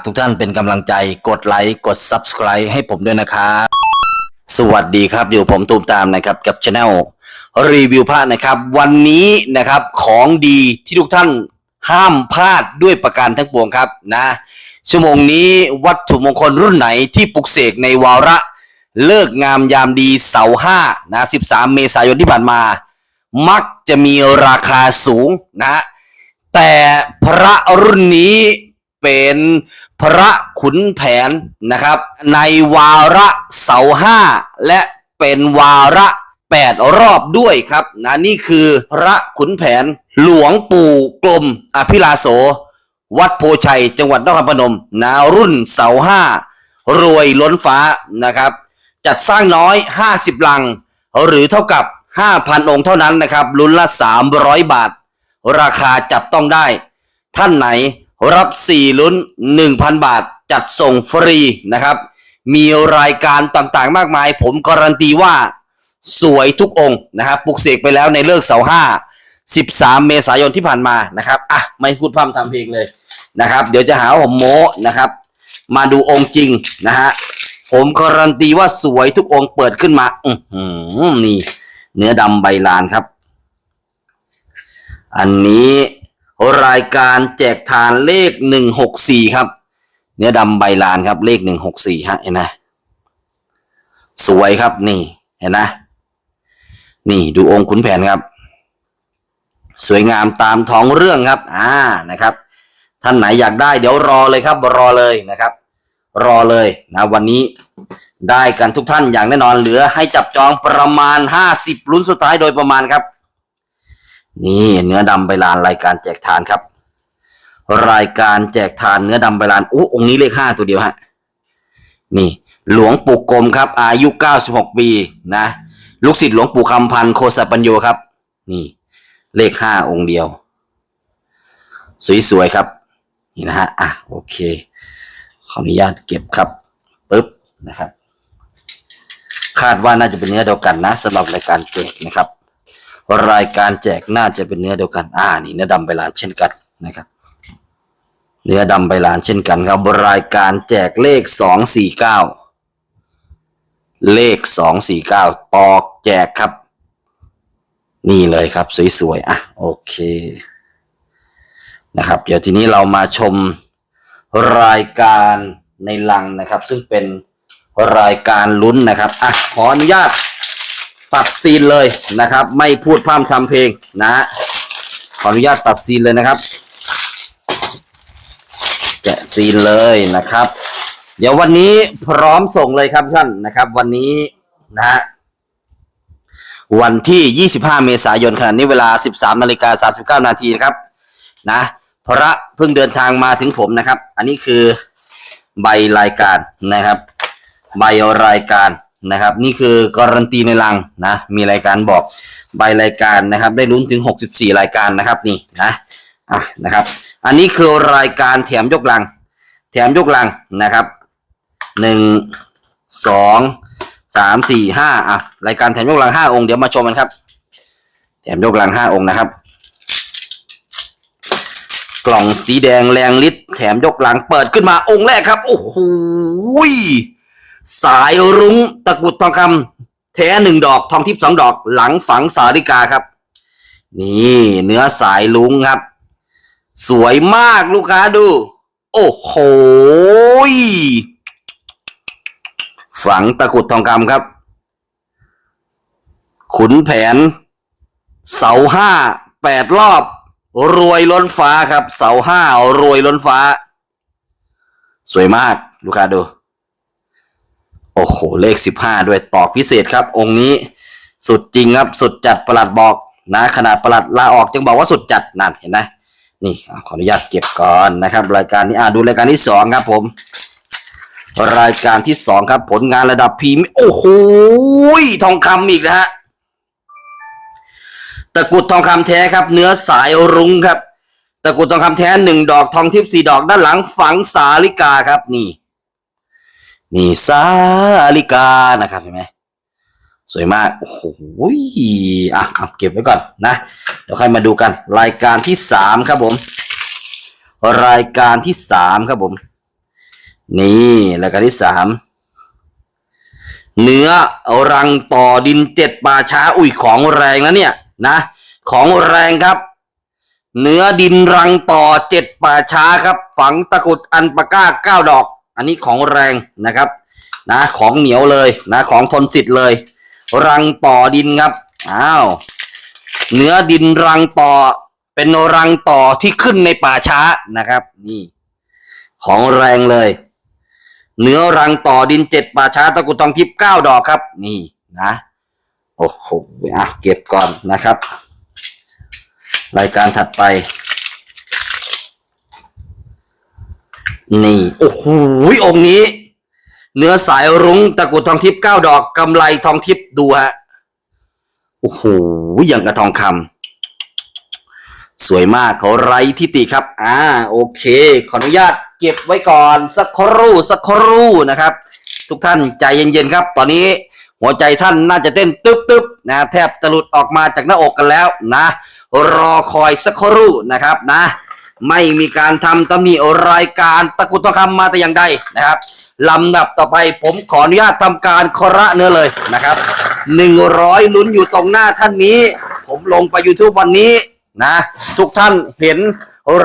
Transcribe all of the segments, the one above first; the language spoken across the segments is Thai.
ากทุกท่านเป็นกำลังใจกดไลค์กด Subscribe ให้ผมด้วยนะครับสวัสดีครับอยู่ผมตูมตามนะครับกับช anel รีวิวพระนะครับ วันนี้นะครับของดีที่ทุกท่านห้ามพลาดด้วยประการทั้งปวงครับนะชั่วโมงนี้วัตถุมงคลรุ่นไหนที่ปลุกเสกในวาระเลิกงามยามดีเสาห้านะ13 เมษายนที่ผ่านมา มักจะมีราคาสูงนะแต่พระรุ่นนี้เป็น พระขุนแผนนะครับ ในวาระเสาห้าและเป็นวาระแปดรอบด้วยครับนะนี่คือพระขุนแผนหลวงปู่กลมอภิลาโส วัดโพชัย จังหวัดนครพนมนะรุ่นเสาห้ารวยล้นฟ้านะครับ จัดสร้างน้อย 50 ลัง หรือเท่ากับ 5,000 องค์เท่านั้นนะครับลุ้นละ 300 บาท ราคาจับต้องได้ ท่านไหน รับ 4 ลุ้น 1,000 บาทจัดส่งฟรีนะครับ มีรายการต่างๆมากมาย ผมการันตีว่าสวยทุกองค์นะครับปลุกเสกไปแล้วในเลิกเสาห้า13 เมษายนที่ผ่านมานะครับอะไม่พูดพร่ำทำเพลงเลยนะครับ เดี๋ยวจะหาผมโม้นะครับ มาดูองค์จริงนะฮะผมการันตีว่าสวยทุกองค์เปิดขึ้นมา อือหือนี่ เนื้อดำใบลานครับ อันนี้ รายการแจกทานเลขหนึ่งหกสี่ครับ เนื้อดำใบลานครับเลขหนึ่งหกสี่ฮะเห็นไหมสวยครับนี่เห็นไหมนี่ดูองค์ขุนแผนครับ สวยงามตามท้องเรื่องครับ อ่านะครับ ท่านไหนอยากได้เดี๋ยวรอเลยครับ รอเลยนะครับ รอเลยนะวันนี้ได้กันทุกท่านอย่างแน่นอนเหลือให้จับจองประมาณห้าสิบลุ้นสุดท้ายโดยประมาณครับ นี่เนื้อดำใบลานรายการแจกทานครับ รายการแจกทานเนื้อดำใบลานอู้องค์นี้เลขห้าตัวเดียวฮะนี่ หลวงปู่กรมครับ อายุเก้าสิบหกปีนะ ลูกศิษย์หลวงปู่คำพันธ์โคสปัญโยครับ นี่ เลขห้าองค์เดียว สวยๆครับ นี่นะฮะอะโอเค ขออนุญาตเก็บครับปึ๊บนะครับ คาดว่าน่าจะเป็นเนื้อเดียวกันนะสำหรับรายการแจกนะครับ รายการแจกน่าจะเป็นเนื้อเดียวกัน อ่า นี่เนื้อดำใบลานเช่นกันนะครับ เนื้อดำใบลานเช่นกันครับ รายการแจกเลขสองสี่เก้าเลขสองสี่เก้าตอกแจกครับ นี่เลยครับ สวยๆ อะ โอเค นะครับ เดี๋ยวทีนี้เรามาชมรายการในลังนะครับ ซึ่งเป็นรายการลุ้นนะครับ อะ ขออนุญาต ตัดซีนเลยนะครับ ไม่พูดพร่ำทำเพลงนะฮะขออนุญาตตัดซีนเลยนะครับ แกะซีนเลยนะครับ เดี๋ยววันนี้พร้อมส่งเลยครับท่านนะครับ วันนี้นะฮะวันที่ 25 เมษายนขณะนี้เวลา 13นาฬิกา39นาทีนะครับนะพระเพิ่งเดินทางมาถึงผมนะครับ อันนี้คือใบรายการนะครับ ใบรายการ นะครับ นี่คือการันตีในลังนะ มีรายการบอกใบรายการนะครับ ได้ลุ้นถึง 64 รายการนะครับนี่นะอะนะครับ อันนี้คือรายการแถมยกลัง แถมยกลังนะครับหนึ่งสองสามสี่ห้าอะรายการแถมยกลังห้าองค์เดี๋ยวมาชมกันครับ แถมยกลังห้าองค์นะครับ กล่องสีแดงแรงฤทธิ์แถมยกลังเปิดขึ้นมาองค์แรกครับโอ้โห สายรุ้งตะกุดทองคำแท้หนึ่งดอกทองทิพย์สองดอก หลังฝังสาริกาครับ นี่เนื้อสายลุงครับ สวยมากลูกค้าดู โอ้โหฝังตะกุดทองคำครับ ขุนแผน เสาห้าแปดรอบ รวยล้นฟ้าครับ เสาห้ารวยล้นฟ้า สวยมาก ลูกค้าดู อ้โห เลขสิบห้าด้วยตอกพิเศษครับ องค์นี้สุดจริงครับ สุดจัดประหลัดบอกนะขนาดประหลัดลาออกจึงบอกว่าสุดจัดนั่นเห็นไหมนี่ขออนุญาตเก็บก่อนนะครับ รายการนี้อ่าดูรายการที่สองครับผม รายการที่สองครับ ผลงานระดับพรีเมียมโอ้โหทองคำอีกนะฮะตะกุดทองคำแท้ครับ เนื้อสายรุ้งครับ ตะกุดทองคำแท้หนึ่งดอกทองทิพย์สี่ดอกด้านหลังฝังสาลิกาครับนี่ นี่สาลิกานะครับเห็นไหมสวยมาก โอ้โหอะเอาเก็บไว้ก่อนนะ เดี๋ยวค่อยมาดูกัน รายการที่สามครับผม รายการที่สามครับผม นี่แล้วก็ที่สามเนื้อรังต่อดินเจ็ดป่าช้า อุ้ยของแรงนะเนี่ยนะ ของแรงครับ เนื้อดินรังต่อเจ็ดป่าช้าครับ ฝังตะกุดอันปาก้าเก้าดอก อันนี้ของแรงนะครับนะของเหนียวเลยนะของทนสิทธิ์เลย รังต่อดินครับอ้าวเนื้อดินรังต่อเป็นรังต่อที่ขึ้นในป่าช้านะครับ นี่ ของแรงเลย เนื้อรังต่อดินเจ็ดป่าช้าตะกรุดทองทิพย์เก้าดอกครับ นี่นะโอ้โหอะเก็บก่อนนะครับ รายการถัดไป นี่ โอ้โหองค์นี้ เนื้อสายรุ้งตะกุดทองทิพย์เก้าดอกกำไรทองทิพย์ดูฮะโอ้โหอย่างกับทองคำสวยมากเขาไร้ทิติครับ อ่า โอเค ขออนุญาตเก็บไว้ก่อนสักครู่สักครู่นะครับ ทุกท่านใจเย็นๆครับ ตอนนี้หัวใจท่านน่าจะเต้นตึ๊บๆนะแทบจะหลุดออกมาจากหน้าอกกันแล้วนะ รอคอยสักครู่นะครับนะ ไม่มีการทำตำหนิรายการตะกุดทองคำมาแต่อย่างใดนะครับลำดับต่อไปผมขออนุญาตทำการคระเนื้อเลยนะครับหนึ่งร้อยลุ้นอยู่ตรงหน้าท่านนี้ ผมลงไป YouTube วันนี้นะ ทุกท่านเห็น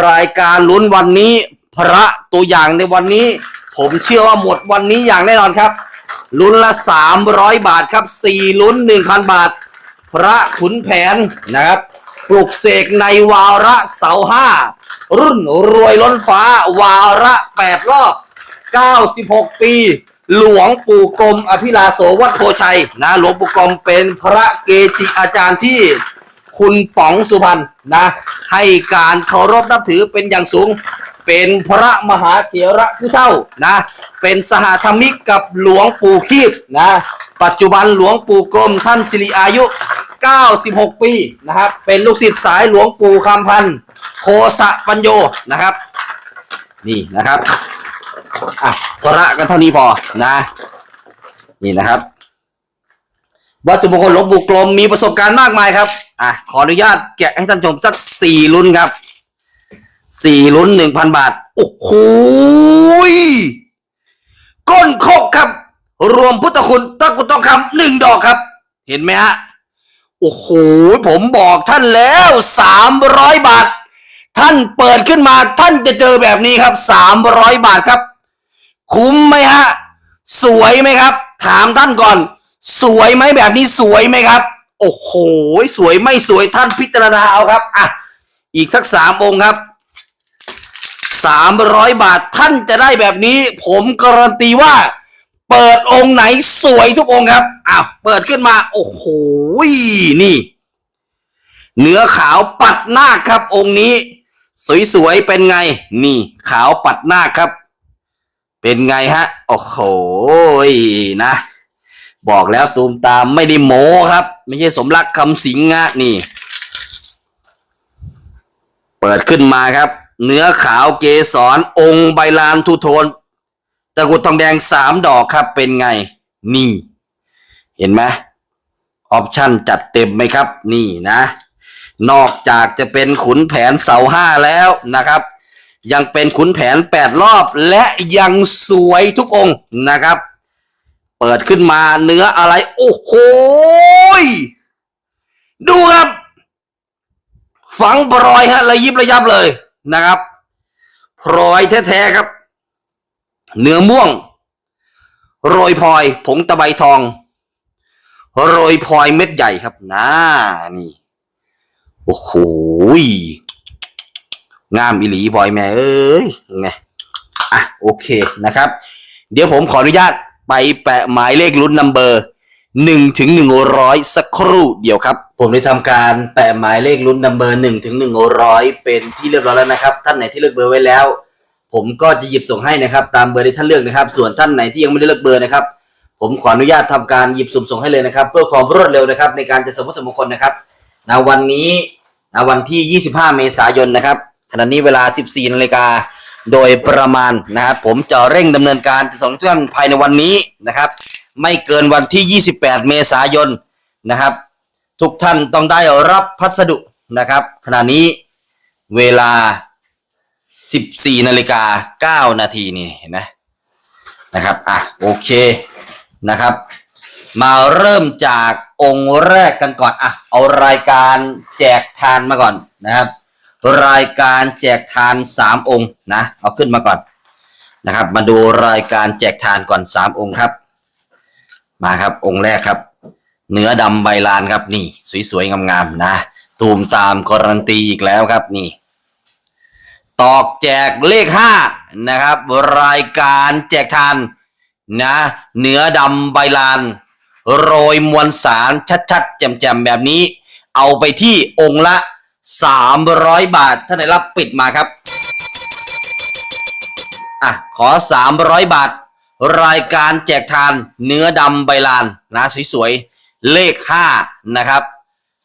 รายการลุ้นวันนี้ พระตัวอย่างในวันนี้ ผมเชื่อว่าหมดวันนี้อย่างแน่นอนครับ ลุ้นละสามร้อยบาทครับสี่ลุ้นหนึ่งพันบาท พระขุนแผนนะครับ ปลุกเสกในวาระเสาห้า รุ่นรวยล้นฟ้า วาระแปดรอบ 96 ปี หลวงปู่กรมอภิลาโสวัดโพชัยนะหลวงปู่กรมเป็นพระเกจิอาจารย์ที่คุณป๋องสุพรรณนะให้การเคารพนับถือเป็นอย่างสูง เป็นพระมหาเถระผู้เท่านะเป็นสหธรรมิกกับหลวงปู่คีบนะปัจจุบันหลวงปู่กรมท่านสิริอายุ 96 ปีนะครับ เป็นลูกศิษย์สายหลวงปู่คำพันธ์โคสะปัญโยนะครับ นี่นะครับอะก็ระกันเท่านี้พอนะ นี่นะครับ วัตถุมงคลหลวงปู่กลมมีประสบการณ์มากมายครับอะขออนุญาตแกะให้ท่านชมสักสี่ลุ้นครับสี่ลุ้นหนึ่งพันบาท โอ้โหก้นโคกครับ รวมพุทธคุณตะกรุดทองคำหนึ่งดอกครับ เห็นไหมฮะ โอ้โหผมบอกท่านแล้วสามร้อยบาท ท่านเปิดขึ้นมาท่านจะเจอแบบนี้ครับสามร้อยบาทครับ คุ้มไหมฮะ สวยไหมครับ ถามท่านก่อน สวยไหมแบบนี้สวยไหมครับ โอ้โหสวยไม่สวยท่านพิจารณาเอาครับอะอีกสักสามองค์ครับสามร้อยบาทท่านจะได้แบบนี้ ผมการันตีว่า เปิดองค์ไหนสวยทุกองค์ครับ อ้าว เปิดขึ้นมา โอ้โห นี่ เนื้อขาวปัดหน้าครับ องค์นี้ สวยๆ เป็นไง นี่ ขาวปัดหน้าครับ เป็นไงฮะ โอ้โห นะ บอกแล้วตูมตามไม่ได้โม้ครับ ไม่ใช่สมรักคำสิงห์ะนี่ เปิดขึ้นมาครับ เนื้อขาวเกสรองค์ใบลานทูโทน ตะกุดทองแดงสามดอกครับเป็นไง นี่ เห็นไหมออปชั่นจัดเต็มไหมครับ นี่นะ นอกจากจะเป็นขุนแผนเสาห้าแล้วนะครับ ยังเป็นขุนแผนแปดรอบ และยังสวยทุกองค์นะครับ เปิดขึ้นมาเนื้ออะไร โอ้โหดูครับ ฝังพลอยฮะระยิบระยับเลยนะครับ พลอยแท้ๆครับ เนื้อม่วง โรยพลอย ผงตะไบทอง โรยพลอยเม็ดใหญ่ครับน่านี่ โอ้โหงามอิหลีพลอยแม่เอ้ยไงอะโอเคนะครับ เดี๋ยวผมขออนุญาตไปแปะหมายเลขลุ้นนัมเบอร์หนึ่งถึงหนึ่งร้อยสักครู่เดียวครับ ผมได้ทำการแปะหมายเลขลุ้นนัมเบอร์หนึ่งถึงหนึ่งร้อยเป็นที่เรียบร้อยแล้วนะครับ ท่านไหนที่เลือกเบอร์ไว้แล้ว ผมก็จะหยิบส่งให้นะครับ ตามเบอร์ที่ท่านเลือกนะครับ ส่วนท่านไหนที่ยังไม่ได้เลือกเบอร์นะครับ ผมขออนุญาตทำการหยิบสุ่มส่งให้เลยนะครับ เพื่อความรวดเร็วนะครับ ในการจะสมมติมงคลนะครับณวันนี้ณวันที่ 25 เมษายนนะครับขณะนี้เวลา 14นาฬิกาโดยประมาณนะครับผมจะเร่งดำเนินการจะส่งทุกท่านภายในวันนี้นะครับ ไม่เกินวันที่ 28 เมษายนนะครับ ทุกท่านต้องได้รับพัสดุนะครับ ขณะนี้เวลา 14นาฬิกา9นาทีนี่เห็นไหมนะครับอะโอเคนะครับ มาเริ่มจากองค์แรกกันก่อนอะเอารายการแจกทานมาก่อนนะครับ รายการแจกทานสามองค์นะเอาขึ้นมาก่อนนะครับ มาดูรายการแจกทานก่อนสามองค์ครับ มาครับองค์แรกครับ เนื้อดำใบลานครับนี่ สวยๆงามๆนะตูมตามการันตีอีกแล้วครับนี่ ตอกแจกเลขห้านะครับ รายการแจกทานนะเนื้อดำใบลาน โรยมวลสารชัดๆ แจ่มๆ แบบนี้ เอาไปที่องค์ละ 300 บาทท่านไหนรับปิดมาครับอะขอ 300 บาท รายการแจกทานเนื้อดำใบลานนะสวยๆ เลข 5 นะครับ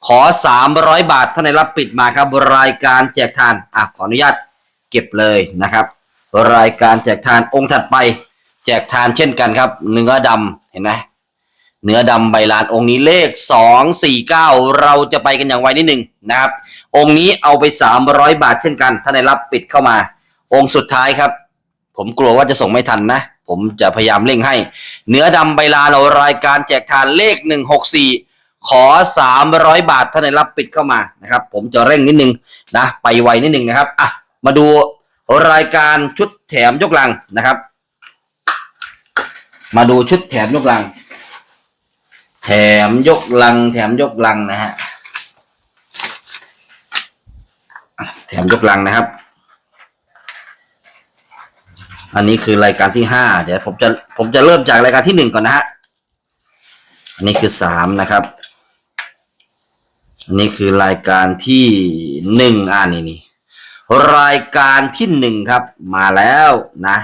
ขอ 300 บาทท่านไหนรับปิดมาครับ รายการแจกทานอะขออนุญาต เก็บเลยนะครับ รายการแจกทานองค์ถัดไป แจกทานเช่นกันครับ เนื้อดำเห็นไหมเนื้อดำใบลานองค์นี้เลข 249 เราจะไปกันอย่างไวนิดหนึ่งนะครับ องค์นี้เอาไป 300 บาทเช่นกันท่าไหนรับปิดเข้ามา องค์สุดท้ายครับ ผมกลัวว่าจะส่งไม่ทันนะ ผมจะพยายามเร่งให้ เนื้อดำใบลานเรารายการแจกทานเลข 164 ขอ 300 บาทท่านไหนรับปิดเข้ามานะครับ ผมจะเร่งนิดนึงนะ ไปไวนิดนึงนะครับอะ มาดูรายการชุดแถมยกลังนะครับ มาดูชุดแถมยกลัง แถมยกลัง แถมยกลังนะฮะแถมยกลังนะครับ อันนี้คือรายการที่ห้าเดี๋ยวผมจะผมจะเริ่มจากรายการที่หนึ่งก่อนนะฮะอันนี้คือสามนะครับอันนี้คือรายการที่หนึ่งอ่านี่นี่ รายการที่หนึ่งครับ มาแล้วนะ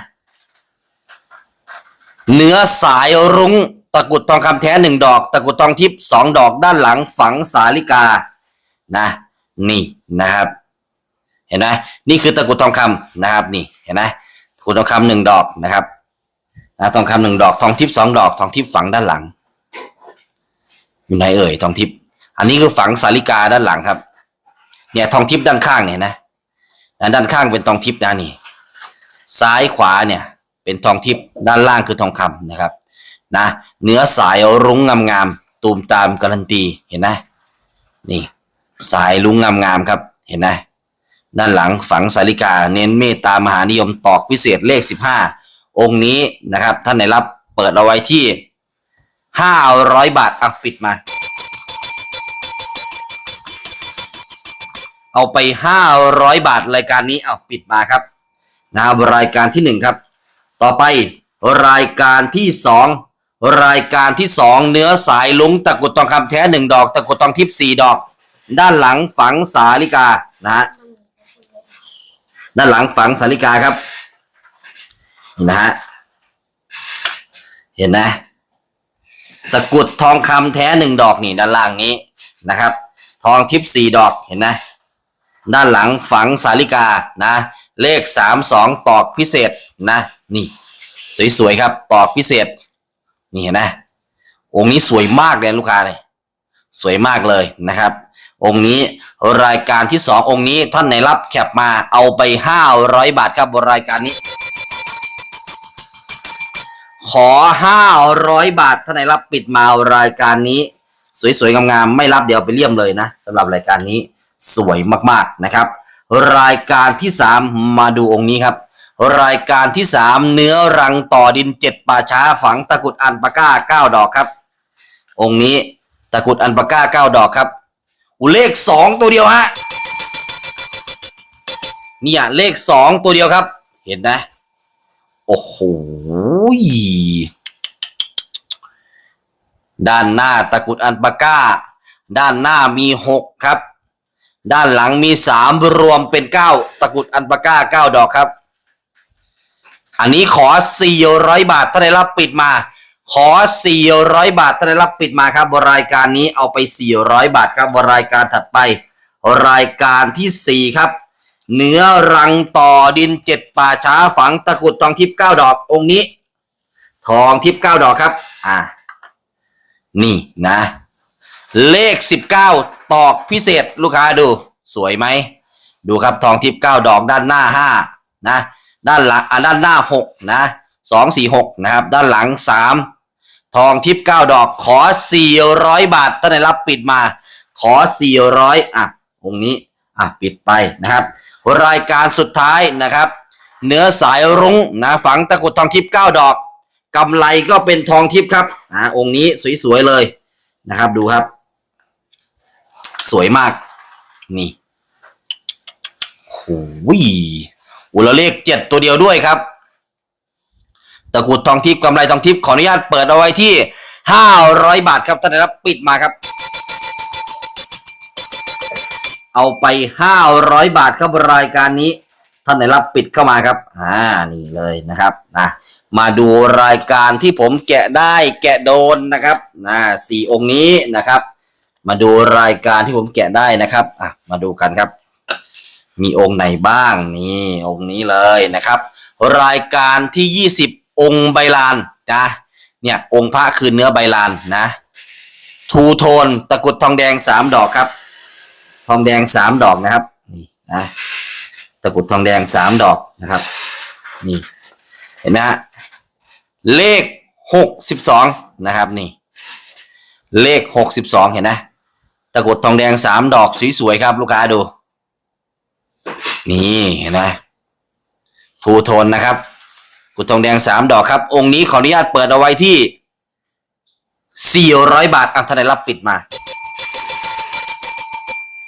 เนื้อสายรุ้งตะกุดทองคำแท้หนึ่งดอก ตะกุดทองทิพย์สองดอกด้านหลังฝังสาลิกานะ นี่นะครับ เห็นไหมนี่คือตะกุดทองคำนะครับ นี่เห็นไหมตะกุดทองคำหนึ่งดอกนะครับนะทองคำหนึ่งดอกทองทิพย์สองดอกทองทิพย์ฝังด้านหลัง อยู่ไหนเอ่ยทองทิพย์อันนี้คือฝังสาลิกาด้านหลังครับ เนี่ยทองทิพย์ด้านข้างเนี่ยนะ ด้านข้างเป็นทองทิพย์นะนี่ ซ้ายขวาเนี่ย เป็นทองทิพย์ด้านล่างคือทองคำนะครับ นะเนื้อสายรุ้งงามๆตูมตามการันตีเห็นไหมนี่ สายรุ้งงามๆครับ เห็นไหมด้านหลังฝังสาลิกา เน้นเมตตามหานิยมตอกพิเศษเลขสิบห้าองค์นี้นะครับ ท่านไหนรับเปิดเอาไว้ที่ห้าร้อยบาทอะปิดมา เอาไปห้าร้อยบาทรายการนี้เอาปิดมาครับนะครับรายการที่หนึ่งครับ ต่อไปรายการที่สองรายการที่สองเนื้อสายลุงตะกุดทองคำแท้หนึ่งดอก ตะกุดทองทิพย์สี่ดอก ด้านหลังฝังสาลิกานะฮะด้านหลังฝังสาลิกาครับเห็นนะฮะเห็นนะตะกุดทองคำแท้หนึ่งดอกนี่ด้านล่างนี้นะครับ ทองทิพย์สี่ดอกเห็นนะ ด้านหลังฝังสาลิกานะ เลขสามสองตอกพิเศษนะนี่สวยๆครับตอกพิเศษ นี่เห็นไหมองค์นี้สวยมากเลยลูกค้าเลยสวยมากเลยนะครับ องค์นี้รายการที่สององค์นี้ท่านไหนรับแคปมาเอาไปห้าร้อยบาทครับบนรายการนี้ ขอห้าร้อยบาทท่านไหนรับปิดมารายการนี้ สวยๆงามๆไม่รับเดี๋ยวไปเลี่ยมเลยนะสำหรับรายการนี้ สวยมากๆนะครับ รายการที่สามมาดูองค์นี้ครับ รายการที่สามเนื้อรังต่อดินเจ็ดป่าช้าฝังตะกุดอันปาก้าเก้าดอกครับ องค์นี้ตะกุดอันปาก้าเก้าดอกครับอุเลขสองตัวเดียวฮะเนี่ยเลขสองตัวเดียวครับ เห็นนะโอ้โหด้านหน้าตะกุดอันปาก้า ด้านหน้ามีหกครับ ด้านหลังมีสามรวมเป็นเก้าตะกรุดอันปาก้าเก้าดอกครับ อันนี้ขอสี่ร้อยบาทถ้าได้รับปิดมา ขอสี่ร้อยบาทถ้าได้รับปิดมาครับรายการนี้เอาไปสี่ร้อยบาทครับรายการถัดไป รายการที่สี่ครับเนื้อรังต่อดินเจ็ดป่าช้าฝังตะกรุดทองทิพย์เก้าดอกองค์นี้ ทองทิพย์เก้าดอกครับ อ่า นี่นะ เลขสิบเก้า ตอกพิเศษลูกค้าดู สวยไหม ดูครับทองทิพย์เก้าดอกด้านหน้าห้านะด้านหลังอะด้านหน้าหกนะสองสี่หกนะครับ ด้านหลังสามทองทิพย์เก้าดอกขอสี่ร้อยบาทท่านไหนรับปิดมา ขอสี่ร้อยอะองนี้อะปิดไปนะครับ รายการสุดท้ายนะครับ เนื้อสายรุ้งนะฝังตะกุดทองทิพย์เก้าดอกกำไรก็เป็นทองทิพย์ครับอะองค์นี้สวยๆเลยนะครับดูครับ สวยมาก นี่โอ้ยอุลเลขเจ็ดตัวเดียวด้วยครับตะกุดทองทิพย์กำไรทองทิพย์ขออนุญาตเปิดเอาไว้ที่ห้าร้อยบาทครับท่านนะครับปิดมาครับ เอาไปห้าร้อยบาทครับรายการนี้ ท่านไหนรับปิดเข้ามาครับอ่านี่เลยนะครับนะมาดูรายการที่ผมแกะได้แกะโดนนะครับนะสี่องค์นี้นะครับ มาดูรายการที่ผมแกะได้นะครับอะมาดูกันครับ มีองค์ไหนบ้างนี่องค์นี้เลยนะครับ รายการที่ยี่สิบองค์ใบลานนะเนี่ยองค์พระคือเนื้อใบลานนะ ทูโทนตะกุดทองแดงสามดอกครับ ทองแดงสามดอกนะครับนี่นะตะกุดทองแดงสามดอกนะครับ นี่เห็นไหมฮะเลขหกสิบสองนะครับนี่ เลขหกสิบสองเห็นนะ ตะกรุดทองแดงสามดอกสวยๆครับ ลูกค้าดู นี่นไหมทูโทนนะครับกุดทองแดงสามดอกครับ องค์นี้ขออนุญาตเปิดเอาไว้ที่สี่ร้อยบาทอะท่านไหนรับปิดมา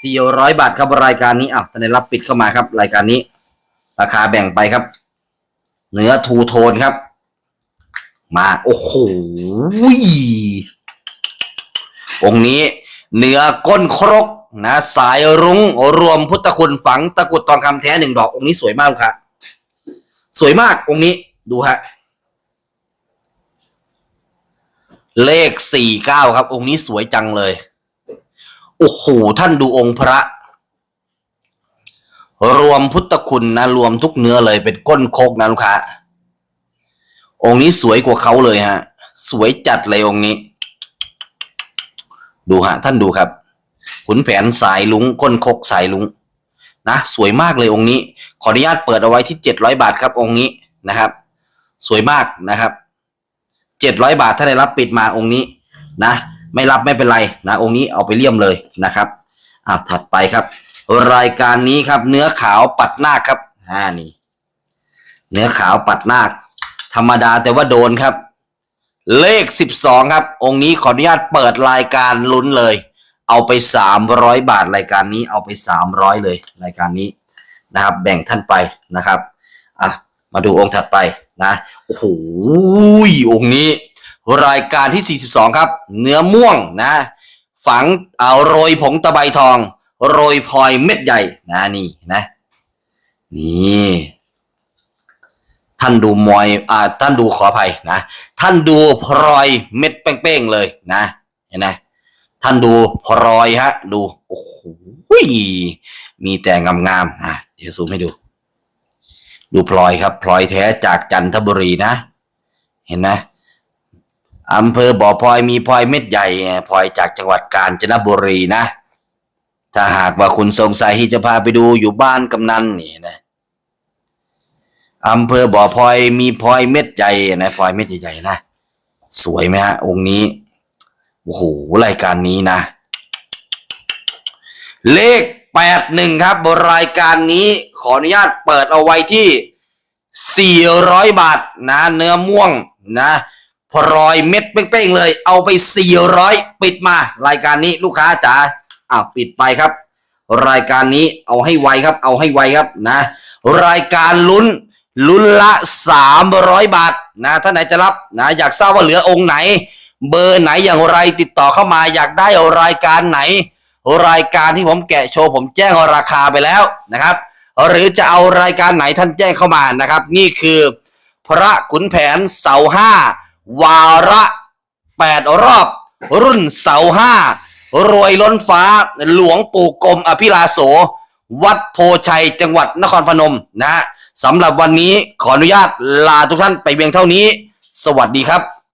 สี่ร้อยบาทครับรายการนี้อ้าวท่านได้รับปิดเข้ามาครับ รายการนี้ ราคาแบ่งไปครับ เนื้อทูโทนครับ มา โอ้โหองค์นี้ เนื้อก้นครกนะสายรุ้งรวมพุทธคุณฝังตะกรุดทองคำแท้หนึ่งดอกองค์นี้สวยมากครับสวยมากองค์นี้ดูฮะเลขสี่เก้าครับ องค์นี้สวยจังเลยโอ้โหท่านดูองค์พระ รวมพุทธคุณนะ รวมทุกเนื้อเลยเป็นก้นโคกนะลูกค้าองค์นี้สวยกว่าเขาเลยฮะ สวยจัดเลยองค์นี้ ดูฮะท่านดูครับ ขุนแผนสายลุงก้นโคกสายลุงนะสวยมากเลยองค์นี้ ขออนุญาตเปิดเอาไว้ที่เจ็ดร้อยบาทครับองค์นี้นะครับ สวยมากนะครับเจ็ดร้อยบาทถ้าได้รับปิดมาองค์นี้นะ ไม่รับไม่เป็นไรนะองค์นี้เอาไปเลี่ยมเลยนะครับอ่าถัดไปครับ รายการนี้ครับ เนื้อขาวปัดหน้าครับอ่านี่ เนื้อขาวปัดหน้าธรรมดาแต่ว่าโดนครับ เลขสิบสองครับ องค์นี้ขออนุญาตเปิดรายการลุ้นเลย เอาไปสามร้อยบาทรายการนี้เอาไปสามร้อยเลยรายการนี้นะครับ แบ่งท่านไปนะครับอะมาดูองค์ถัดไปนะโอ้โหองค์นี้ รายการที่ 42 ครับ เนื้อม่วงนะ ฝังเอาโรยผงตะไบทอง โรยพลอยเม็ดใหญ่นะนี่นะนี่ ท่านดูมอยอ่าท่านดูขออภัยนะ ท่านดูพลอยเม็ดเป้งๆเลยนะเห็นไหมท่านดูพลอยฮะ ดูโอ้โหมีแต่งามๆนะเดี๋ยวซูมให้ดู ดูพลอยครับพลอยแท้จากจันทบุรีนะ เห็นไหมอำเภอบ่อพลอยมีพลอยเม็ดใหญ่พลอยจากจังหวัดกาญจนบุรีนะ ถ้าหากว่าคุณสงสัยที่จะพาไปดูอยู่บ้านกำนันนี่นะ อำเภอบ่อพลอยมีพลอยเม็ดใหญ่นะพลอยเม็ดใหญ่ๆนะสวยไหมฮะ องค์นี้โอ้โหรายการนี้นะ เลขแปดหนึ่งครับรายการนี้ขออนุญาตเปิดเอาไว้ที่ 400 บาทนะ เนื้อม่วงนะพลอยเม็ดเป้งๆเลย เอาไป 400 ปิดมา รายการนี้ลูกค้าจ๋าอ้าปิดไปครับ รายการนี้เอาให้ไวครับ เอาให้ไวครับนะ รายการลุ้น ลุ้นละ 300 บาทนะท่านไหนจะรับนะอยากทราบว่าเหลือองค์ไหน เบอร์ไหนอย่างไรติดต่อเข้ามาอยากได้รายการไหน รายการที่ผมแกะโชว์ผมแจ้งราคาไปแล้วนะครับ หรือจะเอารายการไหนท่านแจ้งเข้ามานะครับ นี่คือ พระขุนแผนเสาห้าวาระแปดรอบ รุ่นเสาห้ารวยล้นฟ้าหลวงปู่กรมอภิลาโส วัดโพชัยจังหวัดนครพนมนะฮะ สำหรับวันนี้ขออนุญาตลาทุกท่านไปเพียงเท่านี้ สวัสดีครับ